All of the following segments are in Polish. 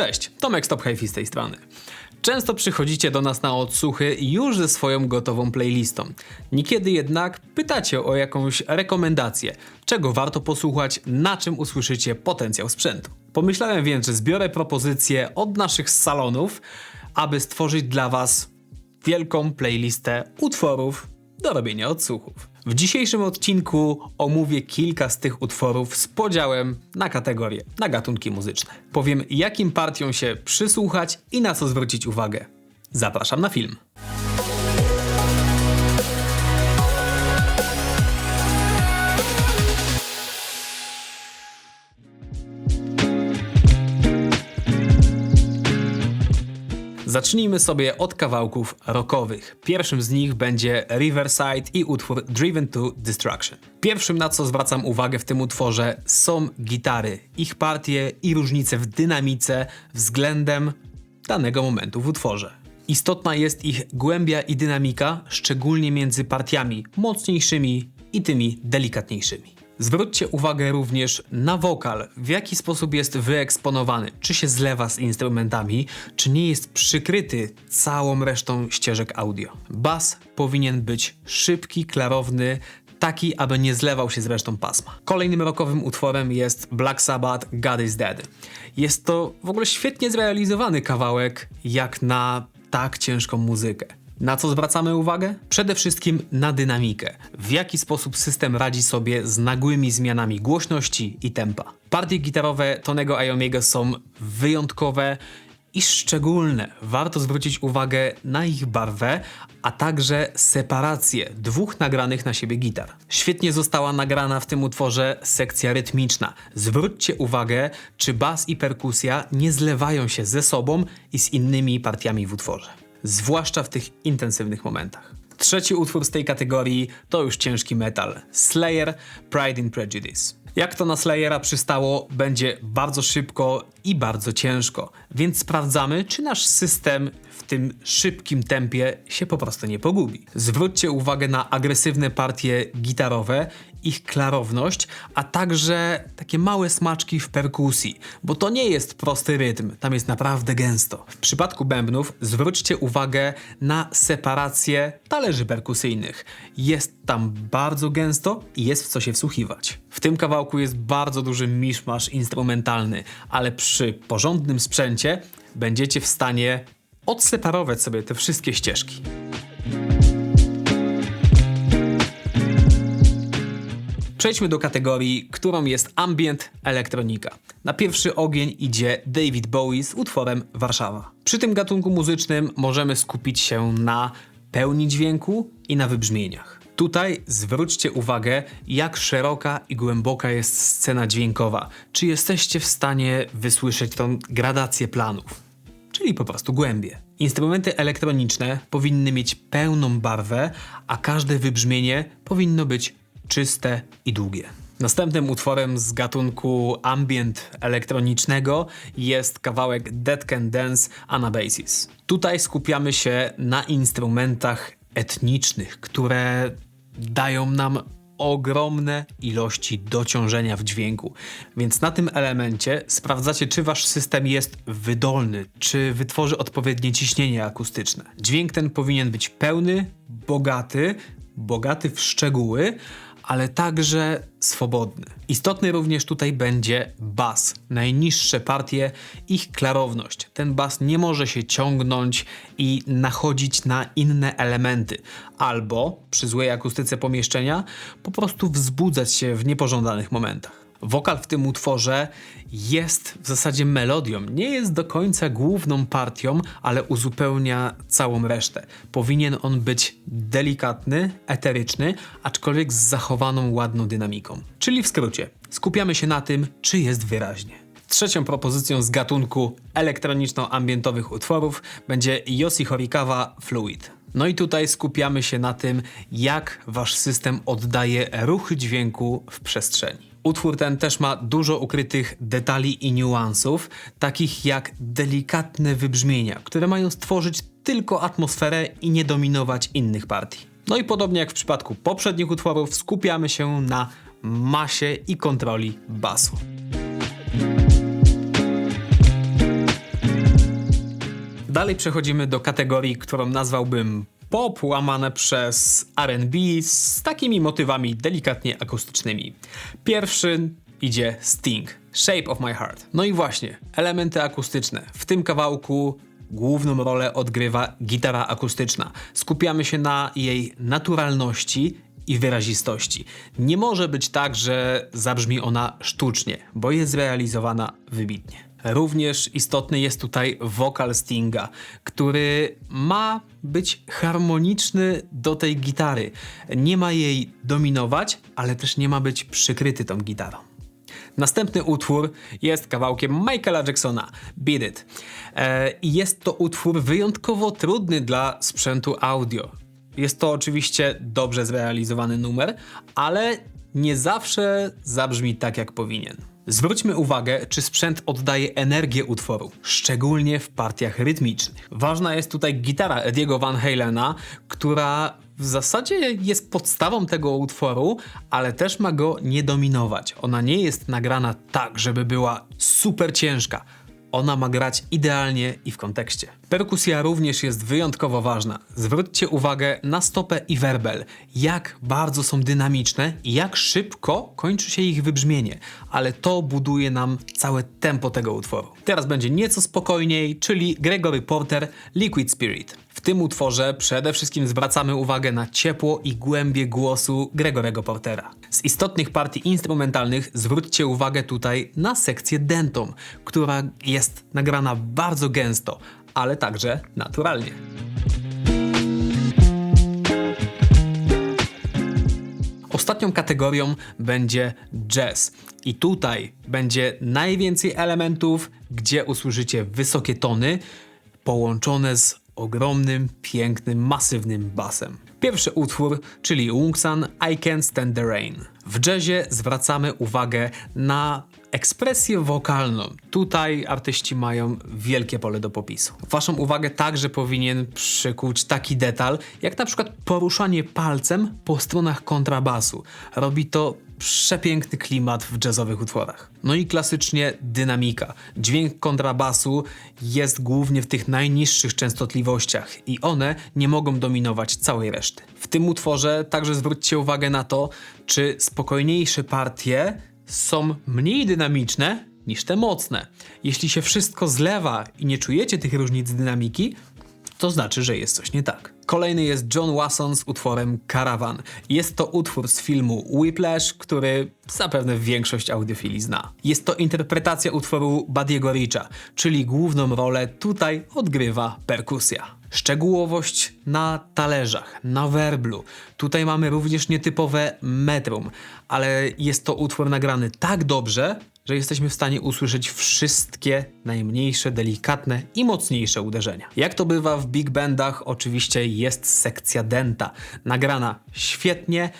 Cześć, Tomek Stop Hi-Fi z tej strony. Często przychodzicie do nas na odsłuchy już ze swoją gotową playlistą. Niekiedy jednak pytacie o jakąś rekomendację, czego warto posłuchać, na czym usłyszycie potencjał sprzętu. Pomyślałem więc, że zbiorę propozycje od naszych salonów, aby stworzyć dla Was wielką playlistę utworów do robienia odsłuchów. W dzisiejszym odcinku omówię kilka z tych utworów z podziałem na kategorie, na gatunki muzyczne. Powiem, jakim partiom się przysłuchać i na co zwrócić uwagę. Zapraszam na film. Zacznijmy sobie od kawałków rockowych. Pierwszym z nich będzie Riverside i utwór Driven to Destruction. Pierwszym na co zwracam uwagę w tym utworze są gitary, ich partie i różnice w dynamice względem danego momentu w utworze. Istotna jest ich głębia i dynamika, szczególnie między partiami mocniejszymi i tymi delikatniejszymi. Zwróćcie uwagę również na wokal, w jaki sposób jest wyeksponowany, czy się zlewa z instrumentami, czy nie jest przykryty całą resztą ścieżek audio. Bas powinien być szybki, klarowny, taki, aby nie zlewał się z resztą pasma. Kolejnym rockowym utworem jest Black Sabbath God is Dead. Jest to w ogóle świetnie zrealizowany kawałek, jak na tak ciężką muzykę. Na co zwracamy uwagę? Przede wszystkim na dynamikę. W jaki sposób system radzi sobie z nagłymi zmianami głośności i tempa. Partie gitarowe Tonego Iomega są wyjątkowe i szczególne. Warto zwrócić uwagę na ich barwę, a także separację dwóch nagranych na siebie gitar. Świetnie została nagrana w tym utworze sekcja rytmiczna. Zwróćcie uwagę, czy bas i perkusja nie zlewają się ze sobą i z innymi partiami w utworze zwłaszcza w tych intensywnych momentach. Trzeci utwór z tej kategorii to już ciężki metal. Slayer Pride in Prejudice. Jak to na Slayera przystało, będzie bardzo szybko i bardzo ciężko, więc sprawdzamy, czy nasz system w tym szybkim tempie się po prostu nie pogubi. Zwróćcie uwagę na agresywne partie gitarowe, ich klarowność, a także takie małe smaczki w perkusji, bo to nie jest prosty rytm, tam jest naprawdę gęsto. W przypadku bębnów zwróćcie uwagę na separację talerzy perkusyjnych. Jest tam bardzo gęsto i jest w co się wsłuchiwać. W tym kawałku jest bardzo duży miszmasz instrumentalny, ale przy porządnym sprzęcie będziecie w stanie odseparować sobie te wszystkie ścieżki. Przejdźmy do kategorii, którą jest ambient elektronika. Na pierwszy ogień idzie David Bowie z utworem Warszawa. Przy tym gatunku muzycznym możemy skupić się na pełni dźwięku i na wybrzmieniach. Tutaj zwróćcie uwagę, jak szeroka i głęboka jest scena dźwiękowa. Czy jesteście w stanie wysłyszeć tą gradację planów, czyli po prostu głębie. Instrumenty elektroniczne powinny mieć pełną barwę, a każde wybrzmienie powinno być czyste i długie. Następnym utworem z gatunku ambient elektronicznego jest kawałek Dead Can Dance Anabasis. Tutaj skupiamy się na instrumentach etnicznych, które dają nam ogromne ilości dociążenia w dźwięku. Więc na tym elemencie sprawdzacie, czy wasz system jest wydolny, czy wytworzy odpowiednie ciśnienie akustyczne. Dźwięk ten powinien być pełny, bogaty, bogaty w szczegóły, ale także swobodny. Istotny również tutaj będzie bas. Najniższe partie, ich klarowność. Ten bas nie może się ciągnąć i nachodzić na inne elementy, albo przy złej akustyce pomieszczenia po prostu wzbudzać się w niepożądanych momentach. Wokal w tym utworze jest w zasadzie melodią, nie jest do końca główną partią, ale uzupełnia całą resztę. Powinien on być delikatny, eteryczny, aczkolwiek z zachowaną ładną dynamiką. Czyli w skrócie, skupiamy się na tym, czy jest wyraźnie. Trzecią propozycją z gatunku elektroniczno-ambientowych utworów będzie Yossi Horikawa Fluid. No i tutaj skupiamy się na tym, jak wasz system oddaje ruchy dźwięku w przestrzeni. Utwór ten też ma dużo ukrytych detali i niuansów, takich jak delikatne wybrzmienia, które mają stworzyć tylko atmosferę i nie dominować innych partii. No i podobnie jak w przypadku poprzednich utworów, skupiamy się na masie i kontroli basu. Dalej przechodzimy do kategorii, którą nazwałbym pop łamane przez R&B z takimi motywami delikatnie akustycznymi. Pierwszy idzie Sting, Shape of My Heart. No i właśnie, elementy akustyczne. W tym kawałku główną rolę odgrywa gitara akustyczna. Skupiamy się na jej naturalności i wyrazistości. Nie może być tak, że zabrzmi ona sztucznie, bo jest zrealizowana wybitnie. Również istotny jest tutaj wokal Stinga, który ma być harmoniczny do tej gitary. Nie ma jej dominować, ale też nie ma być przykryty tą gitarą. Następny utwór jest kawałkiem Michaela Jacksona, Beat It. E, I jest to utwór wyjątkowo trudny dla sprzętu audio. Jest to oczywiście dobrze zrealizowany numer, ale nie zawsze zabrzmi tak jak powinien. Zwróćmy uwagę, czy sprzęt oddaje energię utworu, szczególnie w partiach rytmicznych. Ważna jest tutaj gitara Ediego Van Halena, która w zasadzie jest podstawą tego utworu, ale też ma go nie dominować. Ona nie jest nagrana tak, żeby była super ciężka. Ona ma grać idealnie i w kontekście. Perkusja również jest wyjątkowo ważna. Zwróćcie uwagę na stopę i werbel, jak bardzo są dynamiczne i jak szybko kończy się ich wybrzmienie, ale to buduje nam całe tempo tego utworu. Teraz będzie nieco spokojniej, czyli Gregory Porter Liquid Spirit. W tym utworze przede wszystkim zwracamy uwagę na ciepło i głębie głosu Gregorego Portera. Z istotnych partii instrumentalnych zwróćcie uwagę tutaj na sekcję dentą, która jest nagrana bardzo gęsto, ale także naturalnie. Ostatnią kategorią będzie jazz. I tutaj będzie najwięcej elementów, gdzie usłyszycie wysokie tony połączone z ogromnym, pięknym, masywnym basem. Pierwszy utwór, czyli Wungsan I Can't Stand the Rain. W jazzie zwracamy uwagę na ekspresję wokalną. Tutaj artyści mają wielkie pole do popisu. Waszą uwagę także powinien przykuć taki detal, jak na przykład poruszanie palcem po stronach kontrabasu. Robi to przepiękny klimat w jazzowych utworach. No i klasycznie dynamika. Dźwięk kontrabasu jest głównie w tych najniższych częstotliwościach i one nie mogą dominować całej reszty. W tym utworze także zwróćcie uwagę na to, czy spokojniejsze partie są mniej dynamiczne niż te mocne. Jeśli się wszystko zlewa i nie czujecie tych różnic dynamiki, to znaczy, że jest coś nie tak. Kolejny jest John Wasson z utworem Caravan. Jest to utwór z filmu Whiplash, który zapewne większość audiofili zna. Jest to interpretacja utworu Buddy'ego Richa, czyli główną rolę tutaj odgrywa perkusja. Szczegółowość na talerzach, na werblu. Tutaj mamy również nietypowe metrum, ale jest to utwór nagrany tak dobrze, że jesteśmy w stanie usłyszeć wszystkie najmniejsze, delikatne i mocniejsze uderzenia. Jak to bywa w big bandach, oczywiście jest sekcja denta, nagrana świetnie.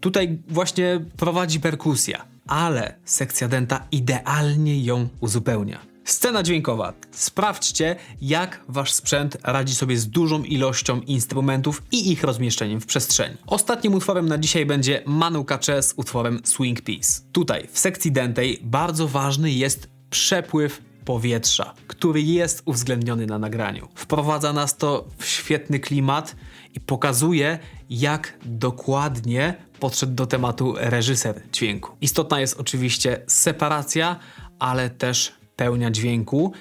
Tutaj właśnie prowadzi perkusja, ale sekcja denta idealnie ją uzupełnia. Scena dźwiękowa. Sprawdźcie, jak wasz sprzęt radzi sobie z dużą ilością instrumentów i ich rozmieszczeniem w przestrzeni. Ostatnim utworem na dzisiaj będzie Manu Katché z utworem Swing Piece. Tutaj, w sekcji dentej, bardzo ważny jest przepływ powietrza, który jest uwzględniony na nagraniu. Wprowadza nas to w świetny klimat i pokazuje, jak dokładnie podszedł do tematu reżyser dźwięku. Istotna jest oczywiście separacja, ale też pełnia dźwięku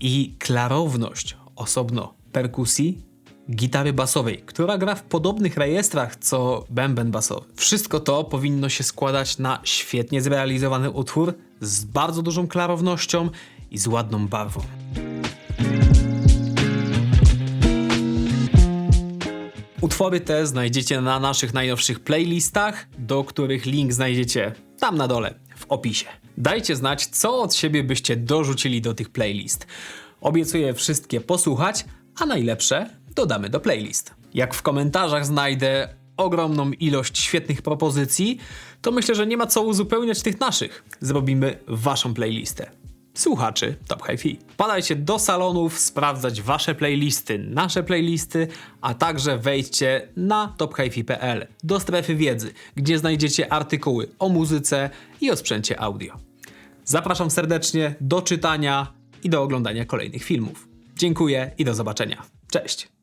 i klarowność osobno perkusji gitary basowej, która gra w podobnych rejestrach co bęben basowy. Wszystko to powinno się składać na świetnie zrealizowany utwór z bardzo dużą klarownością i z ładną barwą. Utwory te znajdziecie na naszych najnowszych playlistach, do których link znajdziecie tam na dole w opisie. Dajcie znać, co od siebie byście dorzucili do tych playlist. Obiecuję wszystkie posłuchać, a najlepsze dodamy do playlist. Jak w komentarzach znajdę ogromną ilość świetnych propozycji, to myślę, że nie ma co uzupełniać tych naszych. Zrobimy waszą playlistę. Słuchaczy Top Hi-Fi. Padajcie do salonów sprawdzać wasze playlisty, nasze playlisty, a także wejdźcie na tophifi.pl do strefy wiedzy, gdzie znajdziecie artykuły o muzyce i o sprzęcie audio. Zapraszam serdecznie do czytania i do oglądania kolejnych filmów. Dziękuję i do zobaczenia. Cześć!